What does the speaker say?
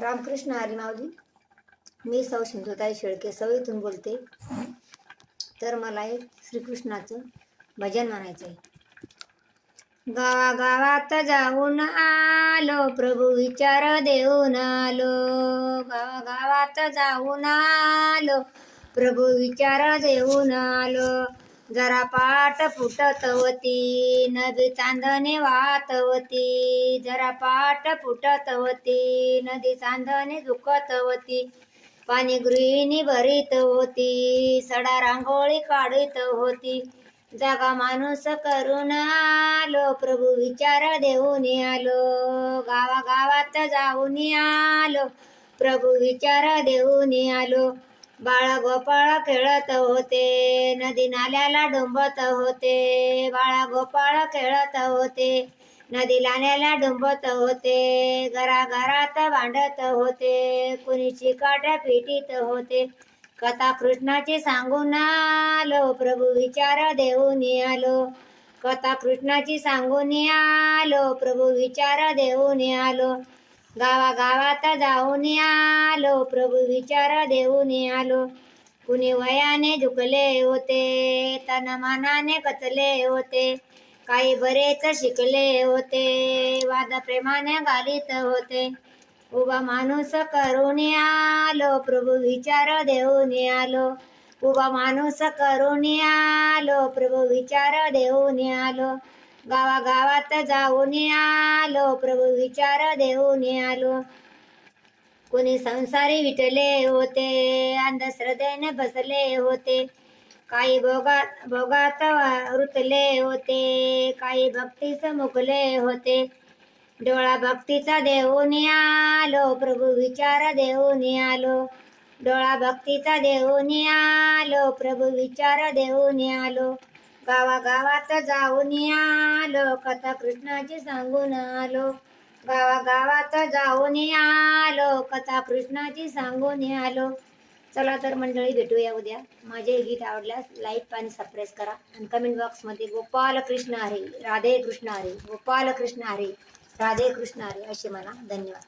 रामकृष्ण हरिमावली मी सौ सिंधुताई शेळके सवयीतून बोलते. तर मला एक श्रीकृष्णाचं भजन म्हणायचं आहे गावागावात जाऊन आलो प्रभू विचार देऊन आलो. गावागावात जाऊन आलो प्रभू विचार देऊन आलो. जरा पाट फुटत होती नदी चांदणे वाहत होती जरा पाट फुटत होती नदी चांदणे झुकत होती पाणी गृहिणी भरीत होती सडा रांगोळी काढीत होती. जागा माणूस करून आलो प्रभू विचार देऊन आलो. गावागावात जाऊन आलो प्रभू विचार देऊन आलो. बाळा गोपाळा खेळत होते. नदी नाल्याला डुंबत होते. बाळा गोपाळा खेळत होते. नदी नाल्याला डुंबत होते. घराघरात भांडत होते. कुणी चिकाट्या पिटीत होते. कथा कृष्णाची सांगून आलो. प्रभू विचार देऊन आलो. कथा कृष्णाची सांगून आलो. प्रभू विचार देऊन आलो. गावागावात जाऊन आलो प्रभू विचार देऊन आलो. कुणी वयाने झुकले होते तन मानाने कचले होते. काही बरेच शिकले होते वाद प्रेमाने घालीत होते. उभा माणूस करून आलो प्रभू विचार देऊन आलो. उभा माणूस करून आलो प्रभू विचार देऊन आलो. गावागावात जाऊन आलो प्रभू विचार देऊन आलो. कोणी संसारी विटले होते अंधश्रद्धेने बसले होते. काही भोगात भोगात रुतले होते काही भक्तीच मुकले होते. डोळा भक्तीचा देऊन आलो प्रभू विचार देऊन आलो. डोळा भक्तीचा देऊन आलो प्रभू विचार देऊन आलो. गावागावात जाऊन आलो कथा कृष्णाची सांगून आलो. गावागावात जाऊन आलो कथा कृष्णाची सांगून आलो. चला तर मंडळी भेटूया उद्या. माझे गीत आवडल्यास लाईक आणि सबस्क्राईब करा. आणि कमेंट बॉक्समध्ये गोपाल कृष्ण हरे राधे कृष्ण हरे गोपाल कृष्ण हरे राधे कृष्ण हरे असे म्हणा. धन्यवाद.